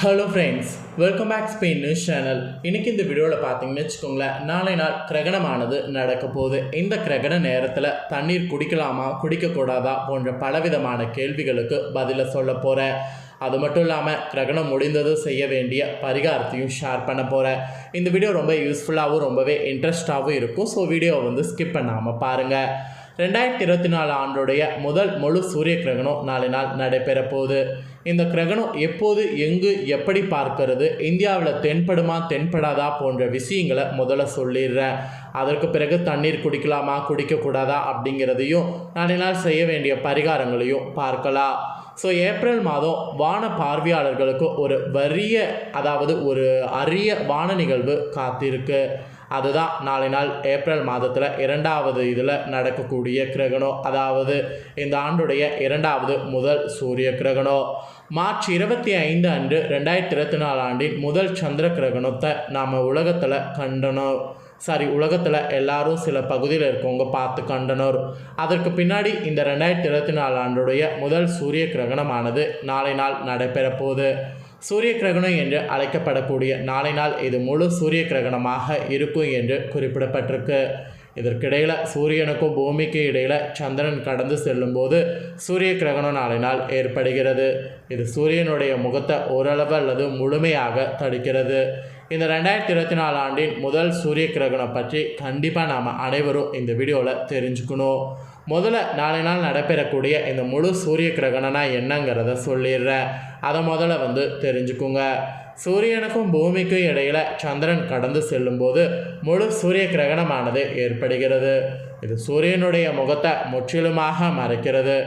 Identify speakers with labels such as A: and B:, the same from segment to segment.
A: Hello friends welcome back Spain news channel இன்னைக்கு இந்த வீடியோவில் பார்த்தீங்கன்னு வச்சுக்கோங்களேன் நாளை நாள் கிரகணமானது நடக்க போகுது. இந்த கிரகண நேரத்தில் தண்ணீர் குடிக்கலாமா குடிக்கக்கூடாதா போன்ற பலவிதமான கேள்விகளுக்கு பதிலை சொல்ல போகிறேன் அது மட்டும் இல்லாமல் கிரகணம் முடிந்தது செய்ய வேண்டிய பரிகாரத்தையும் ஷேர் பண்ண போகிறேன் இந்த வீடியோ ரொம்ப யூஸ்ஃபுல்லாகவும் ரொம்பவே இன்ட்ரெஸ்டாகவும் இருக்கும். ஸோ வீடியோவை வந்து ஸ்கிப் பண்ணாமல் பாருங்கள் ரெண்டாயிரத்தி இருபத்தி நாலு ஆண்டுடைய முதல் முழு சூரிய கிரகணம் நாளை நாள் நடைபெற போகுது. இந்த கிரகணம் எப்போது எங்கு எப்படி பார்க்கறது இந்தியாவில் தென்படுமா தென்படாதா போன்ற விஷயங்களை முதல்ல சொல்லிடுறேன். அதற்கு பிறகு தண்ணீர் குடிக்கலாமா குடிக்கக்கூடாதா அப்படிங்கிறதையும் நாளை நாள் செய்ய வேண்டிய பரிகாரங்களையும் பார்க்கலாம். ஸோ ஏப்ரல் மாதம் வான பார்வையாளர்களுக்கு ஒரு வறிய அதாவது ஒரு அரிய வான நிகழ்வு காத்திருக்கு. அதுதான் நாளை நாள் ஏப்ரல் மாதத்தில் இரண்டாவது இதில் நடக்கக்கூடிய கிரகணம். அதாவது இந்த ஆண்டுடைய இரண்டாவது முதல் சூரிய கிரகணம். மார்ச் இருபத்தி ஐந்து அன்று ரெண்டாயிரத்தி இருபத்தி நாலு ஆண்டின் முதல் சந்திர கிரகணத்தை நாம் உலகத்தில் கண்டனோம் சாரி உலகத்தில் எல்லாரும் சில பகுதியில் இருக்கவங்க பார்த்து கண்டனர். அதற்கு பின்னாடி இந்த ரெண்டாயிரத்தி இருபத்தி நாலு ஆண்டுடைய முதல் சூரிய கிரகணமானது நாளை நாள் நடைபெறப்போகுது சூரிய கிரகணம் என்று அழைக்கப்படக்கூடிய நாளை நாள் இது முழு சூரிய கிரகணமாக இருக்கும் என்று குறிப்பிடப்பட்டிருக்கு. இதற்கிடையில் சூரியனுக்கும் பூமிக்கும் இடையில் சந்திரன் கடந்து செல்லும்போது சூரிய கிரகணம் நாளை நாள் ஏற்படுகிறது. இது சூரியனுடைய முகத்தை ஓரளவு அல்லது முழுமையாக தடுக்கிறது. இந்த ரெண்டாயிரத்தி இருபத்தி நாலு ஆண்டின் முதல் சூரிய கிரகணம் பற்றி கண்டிப்பாக நாம் அனைவரும் இந்த வீடியோவில் தெரிஞ்சுக்கணும். முதல்ல நாளை நாள் நடைபெறக்கூடிய இந்த முழு சூரிய கிரகணம்னா என்னங்கிறத சொல்லிடுறேன். அதை முதல்ல வந்து தெரிஞ்சுக்குங்க. சூரியனுக்கும் பூமிக்கும் இடையில சந்திரன் கடந்து செல்லும்போது முழு சூரிய கிரகணமானது ஏற்படுகிறது. இது சூரியனுடைய முகத்தை முற்றிலுமாக மறைக்கிறது.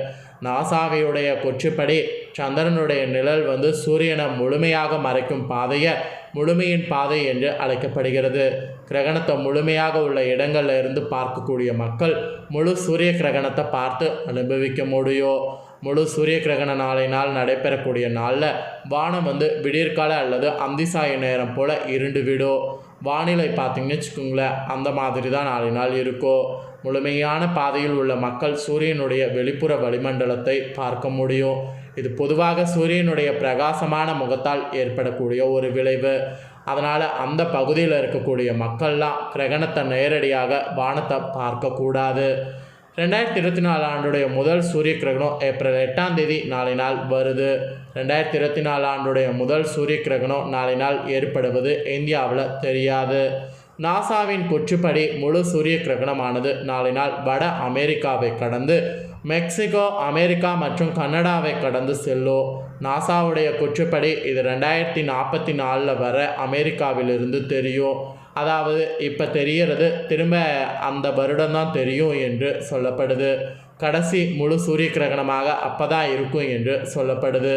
A: நாசாவியுடைய கொச்சுப்படி சந்திரனுடைய நிழல் வந்து சூரியனை முழுமையாக மறைக்கும் பாதையை முழுமையின் பாதை என்று அழைக்கப்படுகிறது. கிரகணத்தை முழுமையாக உள்ள இடங்களில் இருந்து பார்க்கக்கூடிய மக்கள் முழு சூரிய கிரகணத்தை பார்த்து அனுபவிக்க முடியும். முழு சூரிய கிரகண நாளை நாள் நடைபெறக்கூடிய நாளில் வானம் வந்து விடியற்கால அல்லது அந்திசாய நேரம் போல் இருண்டு விடும். வானிலை பார்த்தீங்கன்னு வச்சுக்கோங்களேன் அந்த மாதிரி தான் நாளை நாள் இருக்கும் முழுமையான பாதையில் உள்ள மக்கள் சூரியனுடைய வெளிப்புற வளிமண்டலத்தை பார்க்க முடியும். இது பொதுவாக சூரியனுடைய பிரகாசமான முகத்தால் ஏற்படக்கூடிய ஒரு விளைவு. அதனால் அந்த பகுதியில் இருக்கக்கூடிய மக்கள்லாம் கிரகணத்தை நேரடியாக வானத்தை பார்க்கக்கூடாது. ரெண்டாயிரத்தி இருபத்தி நாலு ஆண்டுடைய முதல் சூரிய கிரகணம் ஏப்ரல் எட்டாம் தேதி நாளை நாள் வருது. ரெண்டாயிரத்தி இருபத்தி நாலு ஆண்டுடைய முதல் சூரிய கிரகணம் நாளை நாள் ஏற்படுவது இந்தியாவில் தெரியாது. நாசாவின் குற்றுப்படி முழு சூரிய கிரகணமானது நாளை நாள் வட அமெரிக்காவை கடந்து மெக்சிகோ அமெரிக்கா மற்றும் கனடாவை கடந்து செல்லும். நாசாவுடைய குற்றுப்படி இது ரெண்டாயிரத்தி நாற்பத்தி நாலில் வர அமெரிக்காவிலிருந்து தெரியும். அதாவது இப்போ தெரிகிறது திரும்ப அந்த வருடம் தான் தெரியும் என்று சொல்லப்படுது. கடைசி முழு சூரிய கிரகணமாக அப்போ தான் இருக்கும் என்று சொல்லப்படுது.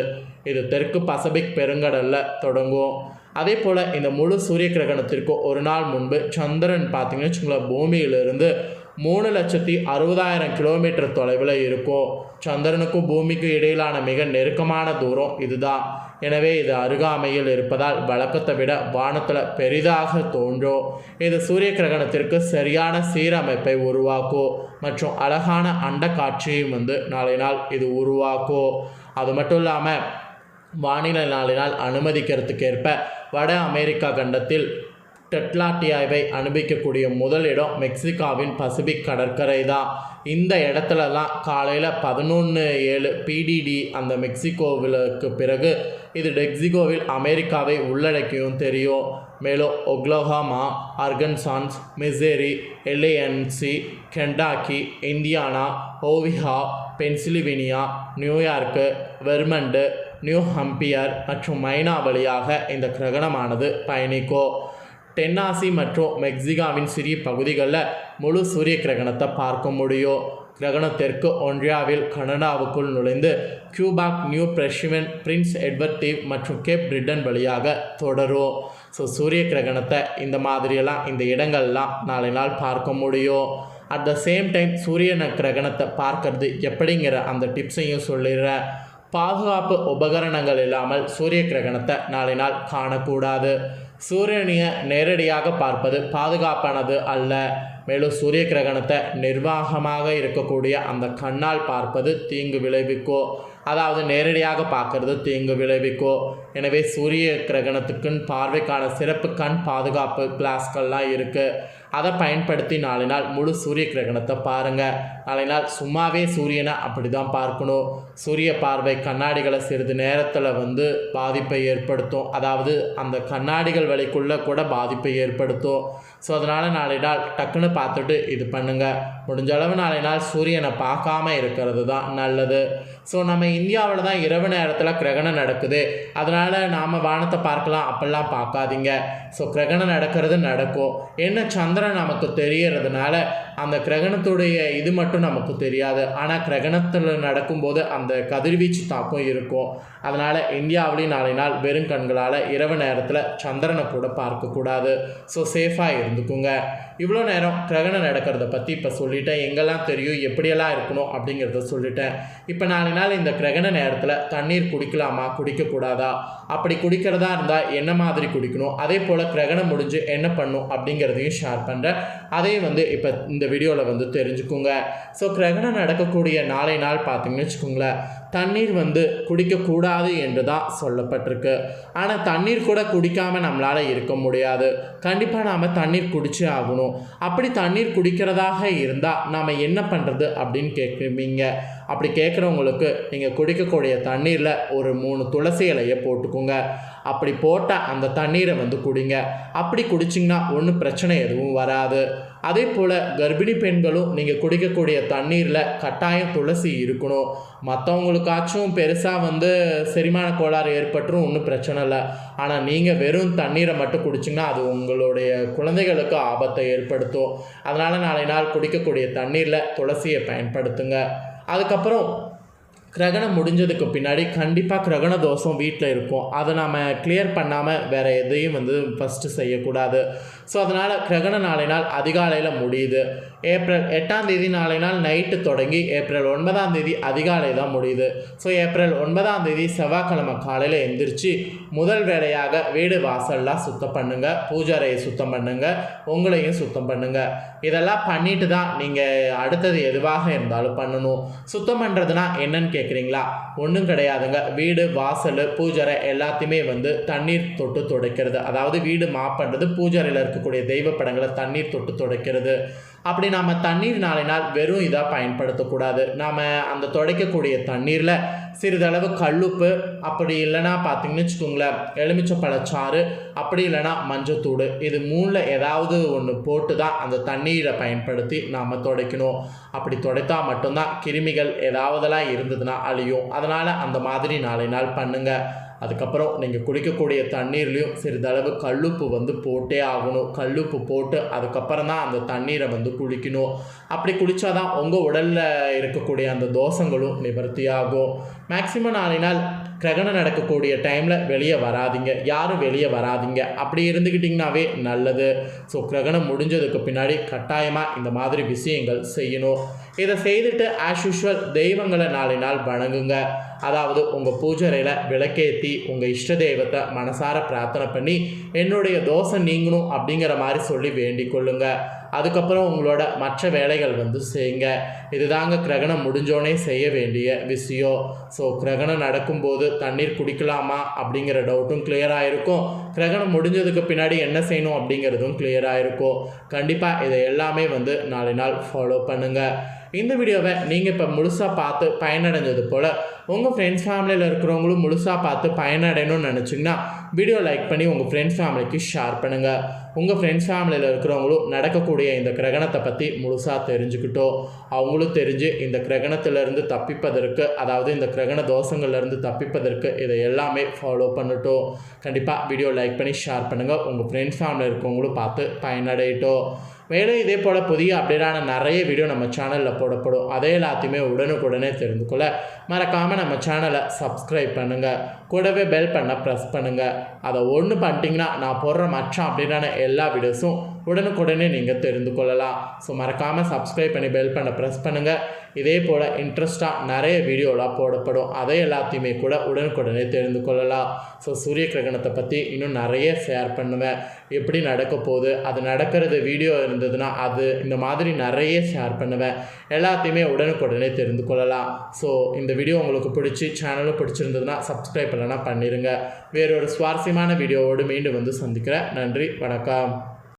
A: இது தெற்கு பசபிக் பெருங்கடலில் தொடங்கும் அதே போல் இந்த முழு சூரிய கிரகணத்திற்கு ஒரு நாள் முன்பு சந்திரன் பார்த்தீங்கன்னு வச்சுங்களேன் பூமியிலிருந்து மூணு லட்சத்தி அறுபதாயிரம் கிலோமீட்டர் தொலைவில் இருக்கும். சந்திரனுக்கும் பூமிக்கும் இடையிலான மிக நெருக்கமான தூரம் இதுதான். எனவே இது அருகாமையில் இருப்பதால் வழக்கத்தை விட வானத்தில் பெரிதாக தோன்றும். இது சூரிய கிரகணத்திற்கு சரியான சீரமைப்பை உருவாக்கும். மற்றும் அழகான அண்ட காட்சியும் வந்து நாளை நாள் இது உருவாக்கும். அது மட்டும் இல்லாமல் வானிலை நாளினால் அனுமதிக்கிறதுக்கேற்ப வட அமெரிக்கா கண்டத்தில் டெட்லாட்டியாவை அனுபவிக்கக்கூடிய முதல் இடம் மெக்சிகாவின் பசிபிக் கடற்கரை தான். இந்த இடத்துலலாம் காலையில் பதினொன்று ஏழு பிடிடி அந்த மெக்சிகோவிலுக்கு பிறகு இது டெக்சிகோவில் அமெரிக்காவை உள்ளடக்கியும் தெரியும். மேலும் Oklahoma Arkansas Missouri எல்ஏஎன்சி Kentucky Indiana Ohio Pennsylvania New York Vermont New Hampshire மற்றும் மைனா வழியாக இந்த கிரகணமானது பயணிக்கும். டென்னாசி மற்றும் மெக்சிகாவின் சிறிய பகுதிகளில் முழு சூரிய கிரகணத்தை பார்க்க முடியும். கிரகணத்திற்கு ஒன்றியாவில் கனடாவுக்குள் நுழைந்து Quebec New Brunswick Prince Edward தீவ் மற்றும் கேப் பிரிட்டன் வழியாக தொடரும். ஸோ சூரிய கிரகணத்தை இந்த மாதிரியெல்லாம் இந்த இடங்கள்லாம் நாளை நாள் பார்க்க முடியும். அட் த சேம் டைம் சூரியன கிரகணத்தை பார்க்கறது எப்படிங்கிற அந்த டிப்ஸையும் சொல்லிடுறேன். பாதுகாப்பு உபகரணங்கள் இல்லாமல் சூரிய கிரகணத்தை நாளை நாள் காணக்கூடாது. சூரியனை நேரடியாக பார்ப்பது பாதுகாப்பானது அல்ல. மேலும் சூரிய கிரகணத்தை நிர்வாகமாக இருக்கக்கூடிய அந்த கண்ணால் பார்ப்பது தீங்கு விளைவிக்கோ அதாவது நேரடியாக பார்க்கறது தீங்கு விளைவிக்கோ. எனவே சூரிய கிரகணத்துக்குன்னு பார்வைக்கான சிறப்பு கண் பாதுகாப்பு கிளாஸ்கள்லாம் இருக்குது அதை பயன்படுத்தி நாலு நாள் முழு சூரிய கிரகணத்தை பாருங்கள் நாளை நாள் சும்மாவே சூரியனை அப்படி தான் பார்க்கணும். சூரிய பார்வை கண்ணாடிகளை சிறிது நேரத்தில் வந்து பாதிப்பை ஏற்படுத்தும். அதாவது அந்த கண்ணாடிகள் வழிக்குள்ளே கூட பாதிப்பை ஏற்படுத்தும். ஸோ அதனால் நாளை நாள் டக்குன்னு பார்த்துட்டு இது பண்ணுங்கள் முடிஞ்சளவு நாளை நாள் சூரியனை பார்க்காம இருக்கிறது தான் நல்லது. ஸோ நம்ம இந்தியாவில் தான் இரவு நேரத்தில் கிரகணம் நடக்குது. அதனால் நாம் வானத்தை பார்க்கலாம் அப்படிலாம் பார்க்காதீங்க. ஸோ கிரகணம் நடக்கிறது நடக்கும். என்ன சந்திரன் நமக்கு தெரியறதுனால அந்த கிரகணத்துடைய இது மட்டும் நமக்கு தெரியாது. ஆனால் கிரகணத்தில் நடக்கும்போது அந்த கதிர்வீச்சு தாக்கம் இருக்கும். அதனால் இந்தியாவிலேயும் நாளை நாள் வெறும் கண்களால் இரவு நேரத்தில் சந்திரனை கூட பார்க்கக்கூடாது ஸோ சேஃபாக இருந்துக்குங்க. இவ்வளோ நேரம் கிரகணம் நடக்கிறத பற்றி இப்போ சொல்லிட்டேன். எங்கெல்லாம் தெரியும் எப்படியெல்லாம் இருக்கணும் அப்படிங்கிறத சொல்லிட்டேன். இப்போ நாளை அதனால் இந்த கிரகண நேரத்தில் தண்ணீர் குடிக்கலாமா? குடிக்கக்கூடாதா? அப்படி குடிக்கிறதா இருந்தால் என்ன மாதிரி குடிக்கணும்? அதே போல் கிரகணம் முடிஞ்சு என்ன பண்ணும்? அப்படிங்கிறதையும் ஷேர் பண்ணுறேன் அதையும் வந்து இப்போ இந்த வீடியோவில் வந்து தெரிஞ்சுக்கோங்க. ஸோ கிரகணம் நடக்கக்கூடிய நாளை நாள் பார்த்தீங்கன்னு வச்சுக்கோங்களேன். தண்ணீர் வந்து குடிக்கக்கூடாது என்று தான் சொல்லப்பட்டிருக்கு. ஆனால் தண்ணீர் கூட குடிக்காமல் நம்மளால் இருக்க முடியாது. கண்டிப்பாக நாம் தண்ணீர் குடிச்சே ஆகணும். அப்படி தண்ணீர் குடிக்கிறதாக இருந்தால் நாம் என்ன பண்ணுறது அப்படின்னு கேட்குவீங்க அப்படி கேட்குறவங்களுக்கு நீங்கள் குடிக்கக்கூடிய தண்ணீரில் ஒரு மூணு துளசி இலையை போட்டுக்கோங்க. அப்படி போட்டால் அந்த தண்ணீரை வந்து குடிங்க. அப்படி குடிச்சிங்கன்னா ஒன்றும் பிரச்சனை எதுவும் வராது. அதே போல் கர்ப்பிணி பெண்களும் நீங்கள் குடிக்கக்கூடிய தண்ணீரில் கட்டாயம் துளசி இருக்கணும். மற்றவங்களுக்காச்சும் பெருசாக வந்து செரிமான கோளாறு ஏற்பட்டுரும் ஒன்றும் பிரச்சனை இல்லை. ஆனால் நீங்கள் வெறும் தண்ணீரை மட்டும் குடிச்சிங்கன்னா அது உங்களுடைய குழந்தைகளுக்கு ஆபத்தை ஏற்படுத்தும். அதனால் நாளை நாள் குடிக்கக்கூடிய தண்ணீரில் துளசியை பயன்படுத்துங்க. அதுக்கப்புறம் கிரகணம் முடிஞ்சதுக்கு பின்னாடி கண்டிப்பாக கிரகண தோஷம் வீட்டில் இருக்கும். அதை நாம் கிளியர் பண்ணாமல் வேறு எதையும் வந்து ஃபஸ்ட்டு செய்யக்கூடாது. ஸோ அதனால் கிரகண நாளை நாள் அதிகாலையில் முடியுது. ஏப்ரல் எட்டாம் தேதி நாளை நாள் நைட்டு தொடங்கி ஏப்ரல் ஒன்பதாம் தேதி அதிகாலை தான் முடியுது. ஸோ ஏப்ரல் ஒன்பதாம் தேதி செவ்வாய்க்கிழமை காலையில் எந்திரிச்சு முதல் வேலையாக வீடு வாசல்லாம் சுத்தம் பண்ணுங்கள் பூஜாரையை சுத்தம் பண்ணுங்கள் உங்களையும் சுத்தம் பண்ணுங்கள் இதெல்லாம் பண்ணிட்டு தான் நீங்கள் அடுத்தது எதுவாக இருந்தாலும் பண்ணணும். சுத்தம் பண்ணுறதுனா என்னன்னு கேட்குறீங்களா ஒன்றும் கிடையாதுங்க. வீடு வாசல் பூஜரை எல்லாத்தையுமே வந்து தண்ணீர் தொட்டு துடைக்கிறது. அதாவது வீடு மாப் பண்ணுறது பூஜரையில் இருக்கக்கூடிய தெய்வ படங்களை தண்ணீர் தொட்டு துடைக்கிறது. அப்படி நாம் தண்ணீர் நாளை நாள் வெறும் இதாக பயன்படுத்தக்கூடாது. நாம் அந்த துடைக்கக்கூடிய தண்ணீரில் சிறிதளவு கல்லுப்பு அப்படி இல்லைன்னா பார்த்தீங்கன்னு வச்சுக்கோங்களேன் எலுமிச்சை பழச்சாறு அப்படி இல்லைன்னா மஞ்சத்தூடு இது மூணில் ஏதாவது ஒன்று போட்டு தான் அந்த தண்ணீரை பயன்படுத்தி நாம் துடைக்கணும். அப்படி துடைத்தா மட்டும்தான் கிருமிகள் ஏதாவதெல்லாம் இருந்ததுன்னா அழியும். அதனால் அந்த மாதிரி நாளை நாள் பண்ணுங்கள் அதுக்கப்புறம் நீங்கள் குடிக்கக்கூடிய தண்ணீர்லேயும் சிறிதளவு கல்லுப்பு வந்து போட்டே ஆகணும். கல்லுப்பு போட்டு அதுக்கப்புறம் தான் அந்த தண்ணீரை வந்து குளிக்கணும் அப்படி குளித்தாதான் உங்கள் உடலில் இருக்கக்கூடிய அந்த தோஷங்களும் நிவர்த்தி ஆகும். மேக்சிமம் நாளை நாள் கிரகணம் நடக்கக்கூடிய டைமில் வெளியே வராதிங்க. யாரும் வெளியே வராதிங்க. அப்படி இருந்துக்கிட்டிங்கனாவே நல்லது. ஸோ கிரகணம் முடிஞ்சதுக்கு பின்னாடி கட்டாயமாக இந்த மாதிரி விஷயங்கள் செய்யணும். இதை செய்துட்டு ஆஸ் யூஷுவல் தெய்வங்களை நாளை நாள் வணங்குங்க. அதாவது உங்கள் பூஜரையில் விளக்கேற்றி உங்கள் இஷ்ட தெய்வத்தை மனசார பிரார்த்தனை பண்ணி என்னுடைய தோசை நீங்கணும் அப்படிங்கிற மாதிரி சொல்லி வேண்டிக் கொள்ளுங்க. அதுக்கப்புறம் உங்களோட மற்ற வேலைகள் வந்து செய்யுங்க. இதுதாங்க கிரகணம் முடிஞ்சோடனே செய்ய வேண்டிய விஷயம். ஸோ கிரகணம் நடக்கும்போது தண்ணீர் குடிக்கலாமா அப்படிங்கிற டவுட்டும் கிளியராக இருக்கும் கிரகணம் முடிஞ்சதுக்கு பின்னாடி என்ன செய்யணும் அப்படிங்கிறதும் கிளியராக இருக்கும் கண்டிப்பாக இதை எல்லாமே வந்து நாலு நாள் ஃபாலோ பண்ணுங்கள் இந்த வீடியோவை நீங்கள் இப்போ முழுசாக பார்த்து பயனடைஞ்சது போல் உங்கள் ஃப்ரெண்ட்ஸ் ஃபேமிலியில் இருக்கிறவங்களும் முழுசாக பார்த்து பயனடையணும்னு நினச்சிங்கன்னா வீடியோ லைக் பண்ணி உங்கள் ஃப்ரெண்ட்ஸ் ஃபேமிலிக்கு ஷேர் பண்ணுங்கள் உங்கள் ஃப்ரெண்ட்ஸ் ஃபேமிலியில் இருக்கிறவங்களும் நடக்கக்கூடிய இந்த கிரகணத்தை பற்றி முழுசாக தெரிஞ்சுக்கிட்டோம் அவங்களும் தெரிஞ்சு இந்த கிரகணத்திலிருந்து தப்பிப்பதற்கு அதாவது இந்த கிரகண தோஷங்கள்லேருந்து தப்பிப்பதற்கு இதை எல்லாமே ஃபாலோ பண்ணிட்டோம். கண்டிப்பாக வீடியோ லைக் பண்ணி ஷேர் பண்ணுங்கள் உங்கள் ஃப்ரெண்ட்ஸ் ஃபேமிலியில் இருக்கவங்களும் பார்த்து பயனடையிட்டோம். மேலும் இதே போல் புதிய அப்டேட்டான நிறைய வீடியோ நம்ம சேனலில் போடப்படும். அதே எல்லாத்தையுமே உடனுக்குடனே தெரிந்து கொள்ள மறக்காமல் நம்ம சேனலை சப்ஸ்கிரைப் பண்ணுங்கள் கூடவே பெல் பண்ண ப்ரெஸ் பண்ணுங்கள் அதை ஒன்று பண்ணிட்டீங்கன்னா நான் போடுற மற்ற அப்டேட்டான எல்லா வீடியோஸும் உடனுக்குடனே நீங்கள் தெரிந்து கொள்ளலாம் ஸோ மறக்காமல் சப்ஸ்கிரைப் பண்ணி பெல் பண்ண ப்ரெஸ் பண்ணுங்கள் இதே போல் இன்ட்ரெஸ்டாக நிறைய வீடியோலாம் போடப்படும். அதை எல்லாத்தையுமே கூட உடனுக்குடனே தெரிந்து கொள்ளலாம். ஸோ சூரிய கிரகணத்தை பற்றி இன்னும் நிறைய ஷேர் பண்ணுவேன். எப்படி நடக்க போகுது அது நடக்கிறது வீடியோ இருந்ததுன்னா அது இந்த மாதிரி நிறைய ஷேர் பண்ணுவேன். எல்லாத்தையுமே உடனுக்குடனே தெரிந்து கொள்ளலாம். ஸோ இந்த வீடியோ உங்களுக்கு பிடிச்சி சேனலும் பிடிச்சிருந்ததுன்னா சப்ஸ்கிரைப் இல்லைனா பண்ணிடுங்க வேறொரு சுவாரஸ்யமான வீடியோவோடு மீண்டும் வந்து சந்திக்கிறேன். நன்றி வணக்கம்.